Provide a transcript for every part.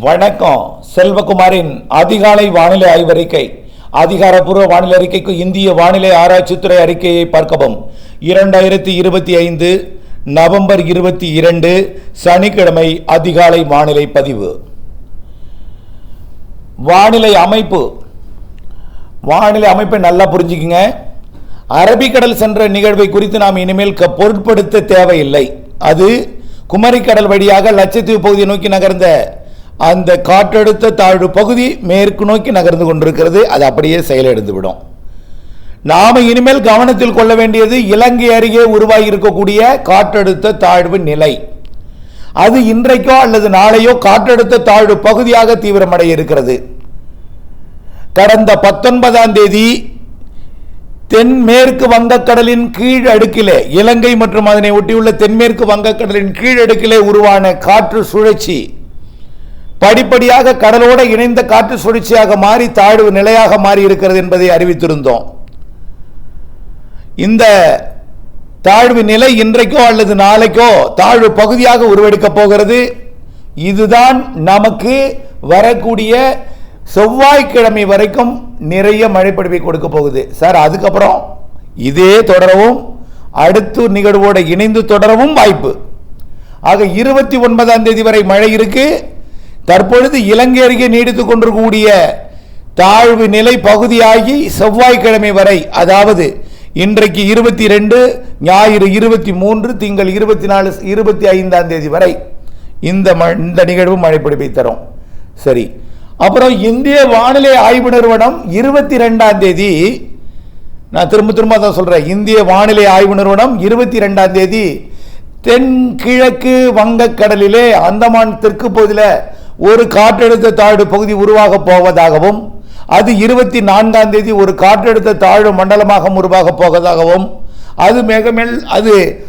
வணக்கம். செல்வகுமாரின் அதிகாலை வானிலை ஆய்வறிக்கை. அதிகாரப்பூர்வ வானிலை அறிக்கைக்கு இந்திய வானிலை ஆராய்ச்சித்துறை அறிக்கையை பார்க்கவும். இரண்டாயிரத்தி இருபத்தி ஐந்து நவம்பர் இருபத்தி இரண்டு சனிக்கிழமை அதிகாலை வானிலை பதிவு. வானிலை அமைப்பு. வானிலை அமைப்பை நல்லா புரிஞ்சுக்குங்க. அரபிக்கடல் சென்ற நிகழ்வை குறித்து நாம் இனிமேல் க- பொருட்படுத்த தேவையில்லை. அது குமரிக்கடல் வழியாக லட்சத்தீவு பகுதியை நோக்கி நகர்ந்த அந்த காற்றழுத்த தாழ்வு பகுதி மேற்கு நோக்கி நகர்ந்து கொண்டிருக்கிறது. அது அப்படியே செயலிழந்து நாம் இனிமேல் கவனத்தில் கொள்ள வேண்டியது இலங்கை அருகே உருவாகி இருக்கக்கூடிய காற்றழுத்த தாழ்வு நிலை. அது இன்றைக்கோ அல்லது நாளையோ காற்றழுத்த தாழ்வு பகுதியாக தீவிரமடைய இருக்கிறது கடந்த பத்தொன்பதாம் தேதி தென்மேற்கு வங்கக்கடலின் கீழ் அடுக்கிலே இலங்கை மற்றும் அதனை ஒட்டியுள்ள தென்மேற்கு வங்கக்கடலின் கீழ் அடுக்கிலே உருவான காற்று சுழற்சி படிப்படியாக கடலோடு இணைந்த காற்று சுழற்சியாக மாறி தாழ்வு நிலையாக மாறி இருக்கிறது என்பதை அறிவித்திருந்தோம். இந்த தாழ்வு நிலை இன்றைக்கோ அல்லது நாளைக்கோ தாழ்வு பகுதியாக உருவெடுக்கப் போகிறது. இதுதான் நமக்கு வரக்கூடிய செவ்வாய்க்கிழமை வரைக்கும் நிறைய மழைப்பொழிவை கொடுக்க போகுது. சார் அதுக்கப்புறம் இதே தொடரவும் அடுத்து நிகழ்வோடு இணைந்து தொடரவும் வாய்ப்பு. ஆக இருபத்தி ஒன்பதாம் தேதி வரை மழை இருக்குது தற்பொழுது இலங்கை அருகே நீடித்துக் கொண்டிருக்கக்கூடிய தாழ்வு நிலை பகுதியாகி செவ்வாய்க்கிழமை வரை அதாவது இன்றைக்கு இருபத்தி ரெண்டு ஞாயிறு இருபத்தி மூன்று திங்கள் இருபத்தி நாலு இருபத்தி ஐந்தாம் தேதி வரை இந்த ம இந்த நிகழ்வு மழைப்பிடிப்பை தரும். சரி. அப்புறம் இந்திய வானிலை ஆய்வு நிறுவனம் இருபத்தி ரெண்டாம் தேதி நான் திரும்ப திரும்ப தான் சொல்கிறேன் இந்திய வானிலை ஆய்வு நிறுவனம் இருபத்தி ரெண்டாம் தேதி தென்கிழக்கு வங்கக்கடலிலே அந்தமான் தெற்கு பகுதியில் ஒரு காற்றழுத்த தாழ்வு பகுதி உருவாக போவதாகவும் அது இருபத்தி நான்காம் தேதி ஒரு காற்றழுத்த தாழ்வு மண்டலமாக உருவாக போவதாகவும் அது மேகமேல் அது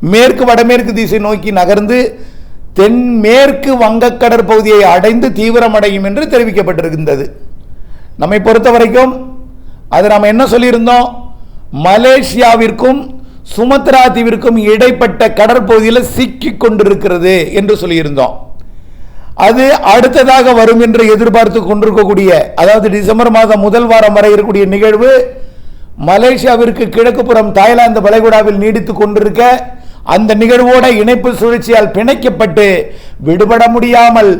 மேற்கு வடமேற்கு திசை நோக்கி நகர்ந்து தென்மேற்கு வங்கக் கடற்பகுதியை அடைந்து தீவிரமடையும் என்று தெரிவிக்கப்பட்டிருக்கின்றது. நம்மை பொறுத்த வரைக்கும் அது நாம் என்ன சொல்லியிருந்தோம்? மலேசியாவிற்கும் சுமத்ரா தீவிற்கும் இடைப்பட்ட கடற்பகுதியில் சிக்கிக் கொண்டிருக்கிறது என்று சொல்லியிருந்தோம். அது அடுத்ததாக வரும் என்று எதிர்பார்த்து கொண்டிருக்கக்கூடிய அதாவது டிசம்பர் மாதம் முதல் வாரம் வரை இருக்கக்கூடிய நிகழ்வு மலேசியாவிற்கு கிழக்குப்புறம் தாய்லாந்து வளைகுடாவில் நீடித்து கொண்டிருக்க அந்த நிகழ்வோட இணைப்பு சுழற்சியால் பிணைக்கப்பட்டு விடுபட முடியாமல்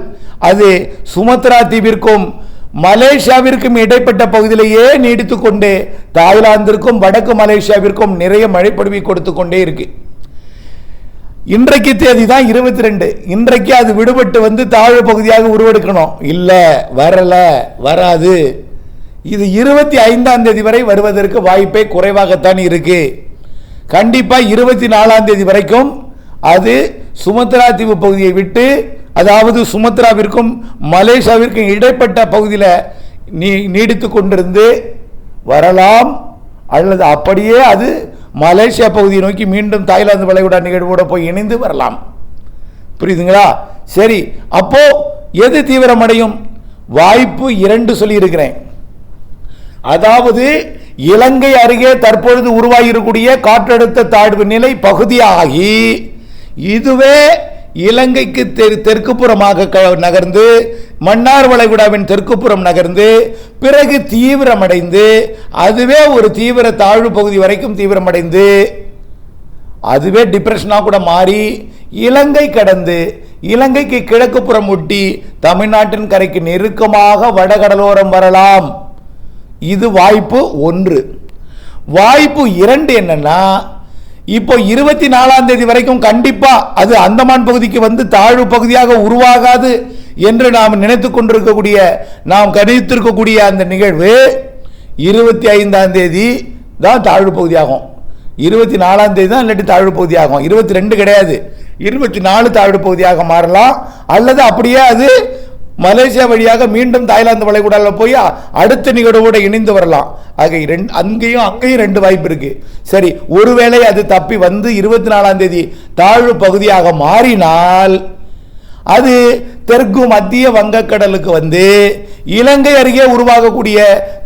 அது சுமத்ரா தீவிற்கும் மலேசியாவிற்கும் இடைப்பட்ட பகுதியிலேயே நீடித்து கொண்டு தாய்லாந்திற்கும் வடக்கு மலேசியாவிற்கும் நிறைய மழைப்படுவி கொடுத்து கொண்டே இருக்குது இன்றைக்கு தேதி தான் இருபத்தி ரெண்டு இன்றைக்கு அது விடுபட்டு வந்து தாழ்வு பகுதியாக உருவெடுக்கணும். இல்லை வரலை வராது. இது இருபத்தி ஐந்தாம் தேதி வரை வருவதற்கு வாய்ப்பே குறைவாகத்தான் இருக்கு. கண்டிப்பாக இருபத்தி நாலாம் தேதி வரைக்கும் அது சுமத்ரா தீவு பகுதியை விட்டு அதாவது சுமத்ராவிற்கும் மலேசியாவிற்கும் இடைப்பட்ட பகுதியில் நீ நீடித்து கொண்டிருந்து வரலாம். அல்லது அப்படியே அது மலேசியா பகுதியை நோக்கி மீண்டும் தாய்லாந்து வளைகுடா நிகழ்வோட போய் இணைந்து வரலாம். புரியுதுங்களா? சரி அப்போ எது தீவிரமடையும்? வாய்ப்பு இரண்டு சொல்லியிருக்கிறேன். அதாவது இலங்கை அருகே தற்பொழுது உருவாகியிருக்கக்கூடிய காற்றழுத்த தாழ்வு நிலை பகுதியாகி இதுவே இலங்கைக்கு தெரு தெற்குப்புறமாக க- நகர்ந்து மன்னார் வளைகுடாவின் தெற்குப்புறம் நகர்ந்து பிறகு தீவிரமடைந்து அதுவே ஒரு தீவிர தாழ்வு பகுதி வரைக்கும் தீவிரமடைந்து அதுவே டிப்ரெஷனாக கூட மாறி இலங்கை கடந்து இலங்கைக்கு கிழக்கு புறம் ஒட்டி தமிழ்நாட்டின் கரைக்கு நெருக்கமாக வடகடலோரம் வரலாம். இது வாய்ப்பு ஒன்று. வாய்ப்பு இரண்டு என்னன்னா இப்போ இருபத்தி நாலாம் தேதி வரைக்கும் கண்டிப்பாக அது அந்தமான் பகுதிக்கு வந்து தாழ்வு பகுதியாக உருவாகாது என்று நாம் நினைத்து கொண்டிருக்கக்கூடிய நாம் கணித்திருக்கக்கூடிய அந்த நிகழ்வு இருபத்தி ஐந்தாம் தேதி தான் தாழ்வு பகுதியாகும். இருபத்தி நாலாம் தேதி தான் இல்லாட்டி தாழ்வு பகுதியாகும். இருபத்தி ரெண்டு கிடையாது. இருபத்தி நாலு தாழ்வு பகுதியாக மாறலாம். அல்லது அப்படியே அது மலேசியா வழியாக மீண்டும் தாய்லாந்து வளைகுடாவில் போய் அடுத்த நிகழ்வோடு இணைந்து வரலாம். ஆக ரெண்டு அங்கேயும் அங்கேயும் ரெண்டு வாய்ப்பு இருக்கு. சரி ஒருவேளை அது தப்பி வந்து இருபத்தி நாலாம் தேதி தாழ்வு பகுதியாக மாறினால் அது தெற்கு மத்திய வங்கக்கடலுக்கு வந்து இலங்கை அருகே உருவாகக்கூடிய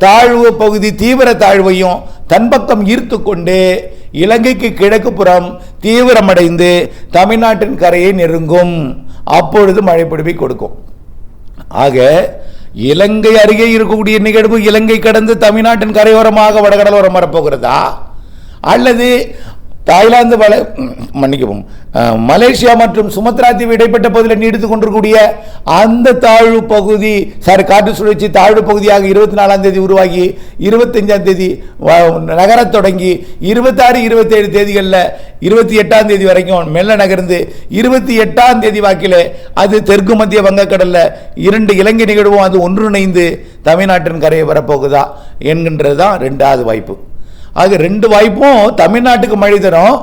தாழ்வு பகுதி தீவிர தாழ்வையும் தன்பக்கம் ஈர்த்து கொண்டு இலங்கைக்கு கிழக்கு புறம் தீவிரமடைந்து தமிழ்நாட்டின் கரையை நெருங்கும். அப்பொழுது மழைப்பிடிப்பை கொடுக்கும். ஆக இலங்கை அருகே இருக்கக்கூடிய நிகழ்வு இலங்கை கடந்து தமிழ்நாட்டின் கரையோரமாக வடகடலோரம் வரப்போகிறதா? அல்லது தாய்லாந்து வள மன்னிக்கவும் மலேசியா மற்றும் சுமத்ரா தீவு இடைப்பட்ட பகுதியில் நீடித்து கொண்டிருக்கக்கூடிய அந்த தாழ்வு பகுதி சாரி காற்று சுழற்சி தாழ்வு பகுதியாக இருபத்தி நாலாம் தேதி உருவாகி இருபத்தஞ்சாம் தேதி வ- நகரத் தொடங்கி இருபத்தாறு இருபத்தேழு தேதிகளில் இருபத்தி எட்டாம் தேதி வரைக்கும் மெல்ல நகர்ந்து இருபத்தி எட்டாம் தேதி வாக்கில் அது தெற்கு மத்திய வங்கக்கடலில் இரண்டு இலங்கை நிகழ்வும் அது ஒன்றிணைந்து தமிழ்நாட்டின் கரையை வரப்போகுதா என்கின்றது தான் ரெண்டாவது வாய்ப்பு. ஆக ரெண்டு வாய்ப்பும் தமிழ்நாட்டுக்கு மழை தரும்.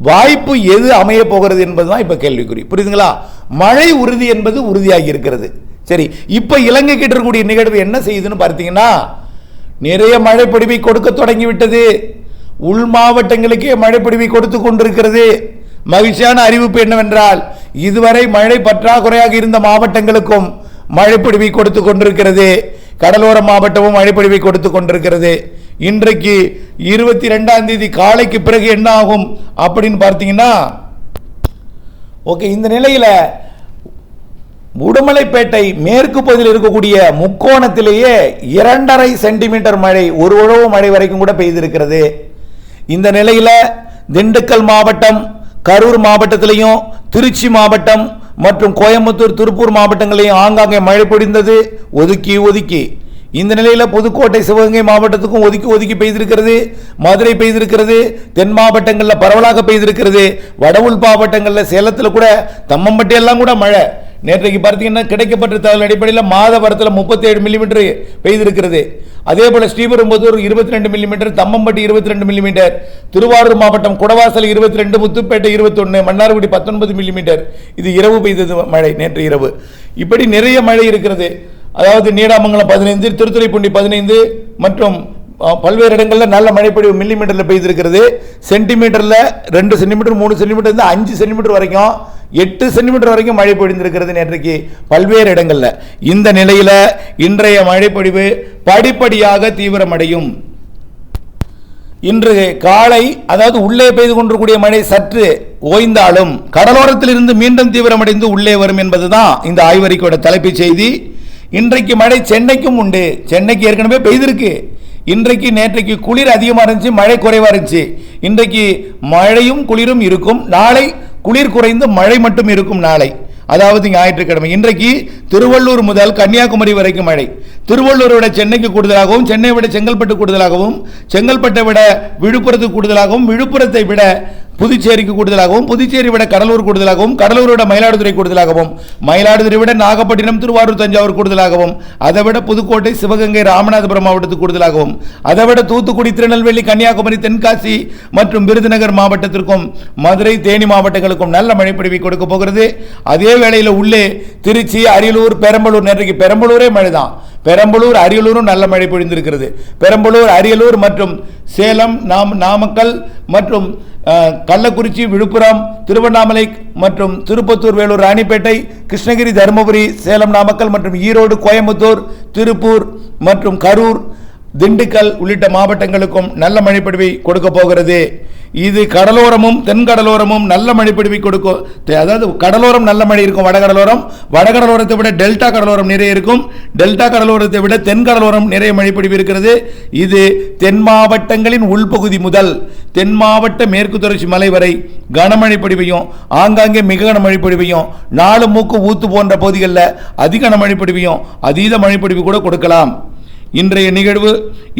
வாய்ப்பு எது அமைய போகிறது என்பது தான் இப்போ கேள்விக்குறி. புரியுதுங்களா? மழை உறுதி என்பது உறுதியாகி இருக்கிறது. சரி இப்போ இலங்கை கிட்ட இருக்கக்கூடிய நிகழ்வு என்ன செய்யுதுன்னு பார்த்தீங்கன்னா நிறைய மழை கொடுக்க தொடங்கிவிட்டது. உள் மாவட்டங்களுக்கே மழை பொழிவை கொடுத்து கொண்டிருக்கிறது. மகிழ்ச்சியான அறிவிப்பு என்னவென்றால் இதுவரை மழை பற்றாக்குறையாக இருந்த மாவட்டங்களுக்கும் மழை கொடுத்து கொண்டிருக்கிறது. கடலோர மாவட்டமும் மழை கொடுத்து கொண்டிருக்கிறது. இன்றைக்கு இருபத்தி ரெண்டாம் தேதி காலைக்கு பிறகு என்ன ஆகும் அப்படின்னு பார்த்தீங்கன்னா ஓகே இந்த நிலையில் உடுமலைப்பேட்டை மேற்கு பகுதியில் இருக்கக்கூடிய முக்கோணத்திலேயே இரண்டரை சென்டிமீட்டர் மழை ஒரு உழவு மழை வரைக்கும் கூட பெய்திருக்கிறது. இந்த நிலையில் திண்டுக்கல் மாவட்டம் கரூர் மாவட்டத்திலையும் திருச்சி மாவட்டம் மற்றும் கோயம்புத்தூர் திருப்பூர் மாவட்டங்களையும் ஆங்காங்கே மழை பொழிந்தது. ஒதுக்கி ஒதுக்கி. இந்த நிலையில் புதுக்கோட்டை சிவகங்கை மாவட்டத்துக்கும் ஒதுக்கி ஒதுக்கி பெய்திருக்கிறது. மதுரை பெய்திருக்கிறது. தென் மாவட்டங்களில் பரவலாக பெய்திருக்கிறது. வடவுள் மாவட்டங்களில் சேலத்தில் கூட தம்மம்பட்டி எல்லாம் கூட மழை. நேற்றைக்கு பார்த்தீங்கன்னா கிடைக்கப்பட்ட தகவல் அடிப்படையில் மாதவரத்தில் முப்பத்தி ஏழு மில்லிமீட்டர் பெய்திருக்கிறது. அதே போல் ஸ்ரீபெரும்புதூர் இருபத்தி ரெண்டு மில்லிமீட்டர் தம்மம்பட்டி இருபத்தி ரெண்டு மில்லிமீட்டர் திருவாரூர் மாவட்டம் குடவாசல் இருபத்தி ரெண்டு முத்துப்பேட்டை இருபத்தொன்று மன்னார்குடி பத்தொன்பது மில்லிமீட்டர் இது இரவு பெய்தது மழை நேற்று இரவு. இப்படி நிறைய மழை இருக்கிறது. அதாவது நீடாமங்கலம் பதினைந்து திருத்துறைப்பூண்டி பதினைந்து மற்றும் பல்வேறு இடங்களில் நல்ல மழைப்பொழிவு மில்லிமீட்டரில் பெய்திருக்கிறது. சென்டிமீட்டரில் ரெண்டு சென்டிமீட்டர் மூணு சென்டிமீட்டர் இருந்து அஞ்சு சென்டிமீட்டர் வரைக்கும் எட்டு சென்டிமீட்டர் வரைக்கும் மழை பொழிந்திருக்கிறது நேற்றைக்கு பல்வேறு இடங்களில். இந்த நிலையில் இன்றைய மழைப்பொழிவு படிப்படியாக தீவிரமடையும். இன்று காலை அதாவது உள்ளே பெய்து கொண்டிருக்கூடிய மழை சற்று ஓய்ந்தாலும் கடலோரத்தில் இருந்து மீண்டும் தீவிரமடைந்து உள்ளே வரும் என்பதுதான் இந்த ஆய்வறிக்கையோட தலைப்புச் செய்தி. இன்றைக்கு மழை சென்னைக்கும் உண்டு. சென்னைக்கு ஏற்கனவே பெய்திருக்கு. இன்றைக்கு நேற்றைக்கு குளிர் அதிகமாக இருந்துச்சு மழை குறைவாக இருந்துச்சு. இன்றைக்கு மழையும் குளிரும் இருக்கும். நாளை குளிர் குறைந்து மழை மட்டும் இருக்கும் நாளை. அதாவது ஞாயிற்றுக்கிழமை. இன்றைக்கு திருவள்ளூர் முதல் கன்னியாகுமரி வரைக்கும் மழை. திருவள்ளூரை விட சென்னைக்கு கூடுதலாகவும் சென்னை விட செங்கல்பட்டு கூடுதலாகவும் செங்கல்பட்டை விட விழுப்புரத்துக்கு கூடுதலாகவும் விழுப்புரத்தை விட புதுச்சேரிக்கு கூடுதலாகவும் புதுச்சேரி விட கடலூர் கூடுதலாகவும் கடலூரை விட மயிலாடுதுறை கூடுதலாகவும் மயிலாடுதுறை விட நாகப்பட்டினம் திருவாரூர் தஞ்சாவூர் கூடுதலாகவும் அதை விட புதுக்கோட்டை சிவகங்கை ராமநாதபுரம் மாவட்டத்துக்கு கூடுதலாகவும் அதை விட தூத்துக்குடி திருநெல்வேலி கன்னியாகுமரி தென்காசி மற்றும் விருதுநகர் மாவட்டத்திற்கும் மதுரை தேனி மாவட்டங்களுக்கும் நல்ல மழைப்பொழிவை கொடுக்க போகிறது. அதே வேளையில் உள்ளே திருச்சி அரியலூர் பெரம்பலூர் நேற்றைக்கு பெரம்பலூரே மழைதான். பெரம்பலூர் அரியலூரும் நல்ல மழை பொழிந்திருக்கிறது. பெரம்பலூர் அரியலூர் மற்றும் சேலம் நாம் நாமக்கல் மற்றும் கள்ளக்குறிச்சி விழுப்புரம் திருவண்ணாமலை மற்றும் திருப்பத்தூர் வேலூர் ராணிப்பேட்டை கிருஷ்ணகிரி தருமபுரி சேலம் நாமக்கல் மற்றும் ஈரோடு கோயம்புத்தூர் திருப்பூர் மற்றும் கரூர் திண்டுக்கல் உள்ளிட்ட மாவட்டங்களுக்கும் நல்ல மழைப்பொழிவை கொடுக்க போகிறது. இது கடலோரமும் தென்கடலோரமும் நல்ல மழைப்பொழிவை கொடுக்கும் தெ- அதாவது கடலோரம் நல்ல மழை இருக்கும் வடகடலோரம். வடகடலோரத்தை விட டெல்டா கடலோரம் நிறைய இருக்கும். டெல்டா கடலோரத்தை விட தென்கடலோரம் நிறைய மழைப்பொழிவு இருக்கிறது. இது தென் மாவட்டங்களின் உள்பகுதி முதல் தென் மாவட்ட மேற்கு தொடர்ச்சி மலை வரை கனமழை பொழிவையும் ஆங்காங்கே மிக கனமழை பொழிவையும் நாலு மூக்கு ஊத்து போன்ற பகுதிகளில் அதிக கனமழை பொழிவையும் அதீத மழைப்பொழிவு கூட கொடுக்கலாம். இன்றைய நிகழ்வு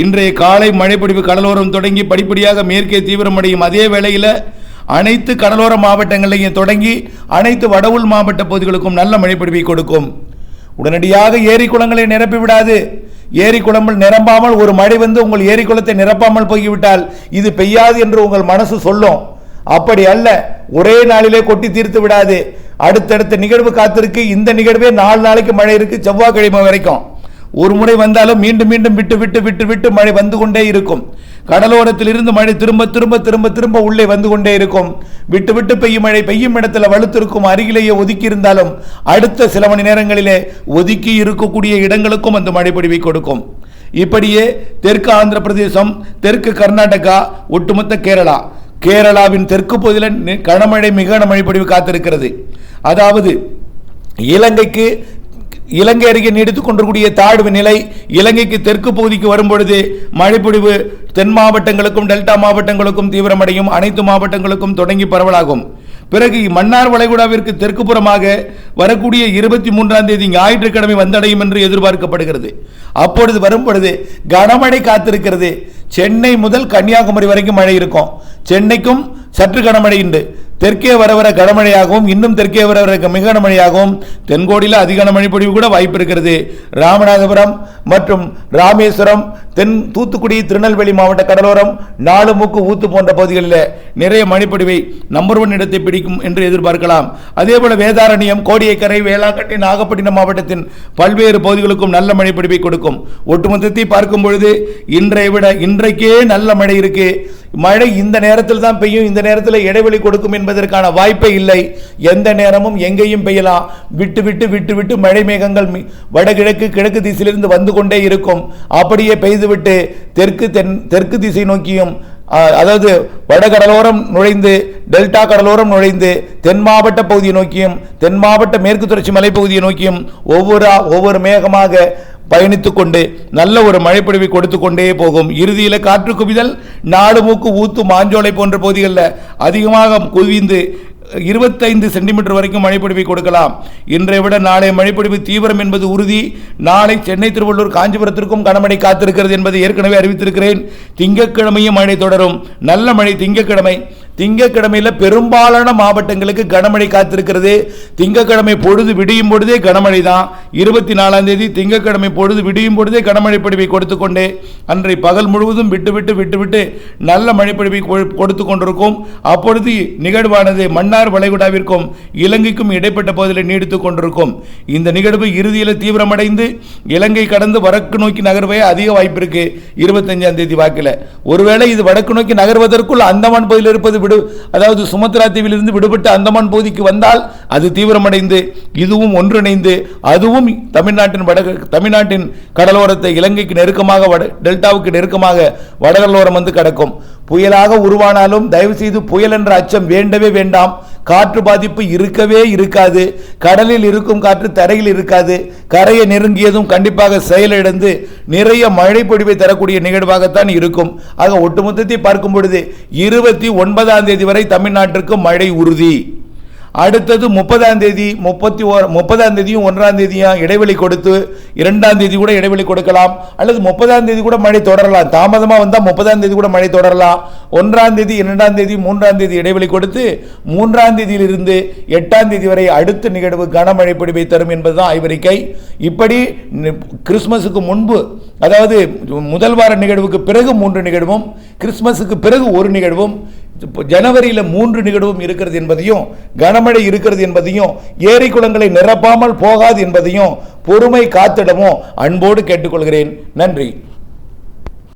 இன்றைய காலை மழைப்பிடிப்பு கடலோரம் தொடங்கி படிப்படியாக மேற்கே தீவிரமடையும் அதே வேளையில் அனைத்து கடலோர மாவட்டங்களையும் தொடங்கி அனைத்து வடவுள் மாவட்ட பகுதிகளுக்கும் நல்ல மழைப்பிடிப்பை கொடுக்கும். உடனடியாக ஏரி குளங்களை நிரப்பி விடாது. ஏரி குளங்கள் நிரம்பாமல் ஒரு மழை வந்து உங்கள் ஏரி குளத்தை நிரப்பாமல் போய்விட்டால் இது பெய்யாது என்று உங்கள் மனசு சொல்லும். அப்படி அல்ல ஒரே நாளிலே கொட்டி தீர்த்து விடாது. அடுத்தடுத்த நிகழ்வு காத்திருக்கு. இந்த நிகழ்வே நாலு நாளைக்கு மழை இருக்கு செவ்வாய்க்கிழமை வரைக்கும். ஒரு முறை வந்தாலும் மீண்டும் மீண்டும் விட்டு விட்டு விட்டு விட்டு மழை வந்து கொண்டே இருக்கும். கடலோரத்தில் இருந்து மழை திரும்ப திரும்ப திரும்ப திரும்ப உள்ளே வந்து கொண்டே இருக்கும். விட்டு விட்டு பெய்யும் மழை பெய்யும் இடத்துல வலுத்திருக்கும் அருகிலேயே ஒதுக்கி இருந்தாலும் அடுத்த சில மணி நேரங்களிலே ஒதுக்கி இருக்கக்கூடிய இடங்களுக்கும் அந்த மழை பொழிவை கொடுக்கும். இப்படியே தெற்கு ஆந்திர பிரதேசம் தெற்கு கர்நாடகா ஒட்டுமொத்த கேரளா. கேரளாவின் தெற்கு பகுதியில் கனமழை மிக கனமழை பொழிவு காத்திருக்கிறது. அதாவது இலங்கைக்கு இலங்கை அருகே நீடித்துக் கொண்டிருக்கூடிய தாழ்வு நிலை இலங்கைக்கு தெற்கு பகுதிக்கு வரும்பொழுது மழைப்பொழிவு தென் மாவட்டங்களுக்கும் டெல்டா மாவட்டங்களுக்கும் தீவிரமடையும். அனைத்து மாவட்டங்களுக்கும் தொடங்கி பரவலாகும். பிறகு மன்னார் வளைகுடாவிற்கு தெற்கு புறமாக வரக்கூடிய இருபத்தி மூன்றாம் தேதி ஞாயிற்றுக்கிழமை வந்தடையும் என்று எதிர்பார்க்கப்படுகிறது. அப்பொழுது வரும் பொழுது கனமழை காத்திருக்கிறது. சென்னை முதல் கன்னியாகுமரி வரைக்கும் மழை இருக்கும். சென்னைக்கும் சற்று கனமழை உண்டு தெற்கே வர வர கனமழையாகவும் இன்னும் தெற்கே வர வர மிக கனமழையாகவும் தென்கோடியில் அதிக கனமழை பொழிவு கூட வாய்ப்பு இருக்கிறது ராமநாதபுரம் மற்றும் ராமேஸ்வரம் தென் தூத்துக்குடி திருநெல்வேலி மாவட்ட கடலோரம் நாலுமுக்கு ஊத்து போன்ற பகுதிகளில் நிறைய மணிப்படிவை நம்பர் ஒன் இடத்தை பிடிக்கும் என்று எதிர்பார்க்கலாம். அதேபோல வேதாரண்யம் கோடியக்கரை வேளாங்கண்ணி நாகப்பட்டினம் மாவட்டத்தின் பல்வேறு பகுதிகளுக்கும் நல்ல மணிப்படிவை கொடுக்கும். ஒட்டுமொத்தத்தை பார்க்கும் பொழுது இன்றை விட இன்றைக்கே நல்ல மழை இருக்கு. மழை இந்த நேரத்தில் தான் பெய்யும். இந்த நேரத்தில் இடைவெளி கொடுக்கும் என்பதற்கான வாய்ப்பே இல்லை. எந்த நேரமும் எங்கேயும் பெய்யலாம். விட்டு விட்டு விட்டு விட்டு மழை மேகங்கள் வடகிழக்கு கிழக்கு திசையிலிருந்து வந்து கொண்டே இருக்கும். அப்படியே பெய்து செய்துவிட்டு தெற்கு தென் தெற்கு திசை நோக்கியும் ஆ, அதாவது வடகடலோரம் நுழைந்து டெல்டா கடலோரம் நுழைந்து தென் மாவட்ட பகுதியை நோக்கியும் தென் மாவட்ட மேற்கு தொடர்ச்சி மலைப்பகுதியை நோக்கியும் ஒவ்வொரு ஒவ்வொரு மேகமாக பயணித்து கொண்டு நல்ல ஒரு மழைப்பொழிவை கொடுத்து கொண்டே போகும். இறுதியில் காற்று குவிதல் நாடு மூக்கு ஊத்து மாஞ்சோலை போன்ற பகுதிகளில் அதிகமாக குவிந்து இருபத்தைந்து சென்டிமீட்டர் வரைக்கும் மழைப்பொழிவை கொடுக்கலாம். இன்றை விட நாளை மழைப்பொழிவு தீவிரம் என்பது உறுதி. நாளை சென்னை திருவள்ளூர் காஞ்சிபுரத்திற்கும் கனமழை காத்திருக்கிறது என்பதை ஏற்கனவே அறிவித்திருக்கிறேன். திங்கட்கிழமையும் மழை தொடரும். நல்ல மழை திங்கட்கிழமை. திங்கக்கிழமையில் பெரும்பாலான மாவட்டங்களுக்கு கனமழை காத்திருக்கிறது. திங்கக்கிழமை பொழுது விடியும் பொழுதே கனமழை தான். இருபத்தி நாலாம் தேதி பொழுது விடியும் பொழுதே கனமழை பொழிவை கொடுத்து கொண்டே அன்றை பகல் முழுவதும் விட்டு விட்டு விட்டு விட்டு நல்ல மழைப்பொழிவை கொடுத்து கொண்டிருக்கும். அப்பொழுது நிகழ்வானது மன்னார் வளைகுடாவிற்கும் இலங்கைக்கும் இடைப்பட்ட பகுதியில் நீடித்துக் கொண்டிருக்கும். இந்த நிகழ்வு இறுதியில் தீவிரமடைந்து இலங்கை கடந்து வடக்கு நோக்கி நகர்வே அதிக வாய்ப்பு இருக்கு இருபத்தஞ்சாம் தேதி வாக்கில். ஒருவேளை இது வடக்கு நோக்கி நகர்வதற்குள் அந்தமான் பகுதியில் இருப்பது விடு அதாவது சுமத்ரா தீவிலிருந்து விடுபட்டு அந்தமான் பகுதிக்கு வந்தால் அது தீவிரமடைந்து இதுவும் ஒன்றிணைந்து அதுவும் தமிழ்நாட்டின் வட தமிழ்நாட்டின் கடலோரத்தை இலங்கைக்கு நெருக்கமாக வட டெல்டாவுக்கு நெருக்கமாக வடகடலோரம் வந்து கிடக்கும். புயலாக உருவானாலும் தயவு செய்து புயல் என்ற அச்சம் வேண்டவே வேண்டாம். காற்று பாதிப்பு இருக்கவே இருக்காது. கடலில் இருக்கும் காற்று தரையில் இருக்காது. கரையை நெருங்கியதும் கண்டிப்பாக செயலிழந்து நிறைய மழை பொழிவை தரக்கூடிய நிகழ்வாகத்தான் இருக்கும். ஆக ஒட்டுமொத்தத்தை பார்க்கும் பொழுது இருபத்தி ஒன்பதாம் தேதி வரை தமிழ்நாட்டிற்கு மழை உறுதி. அடுத்தது முப்பதாம் தேதி முப்பத்தி ஓ முப்பதாம் தேதியும் ஒன்றாம் தேதியும் இடைவெளி கொடுத்து இரண்டாம் தேதி கூட இடைவெளி கொடுக்கலாம். அல்லது முப்பதாம் தேதி கூட மழை தொடரலாம். தாமதமாக வந்தால் முப்பதாம் தேதி கூட மழை தொடரலாம். ஒன்றாம் தேதி இரண்டாம் தேதி மூன்றாம் தேதி இடைவெளி கொடுத்து மூன்றாம் தேதியிலிருந்து எட்டாம் தேதி வரை அடுத்த நிகழ்வு கனமழை பொழிவை தரும் என்பதுதான் ஆய்வறிக்கை இப்படி கிறிஸ்மஸுக்கு முன்பு அதாவது முதல் வார நிகழ்வுக்கு பிறகு மூன்று நிகழ்வும் கிறிஸ்மஸுக்கு பிறகு ஒரு நிகழ்வும் ஜனவரியில் மூன்று நிகழ்வும் இருக்கிறது என்பதையும் கனமழை இருக்கிறது என்பதையும் ஏரி குளங்களை நிரப்பாமல் போகாது என்பதையும் பொறுமை காத்திடவும் அன்போடு கேட்டுக்கொள்கிறேன். நன்றி.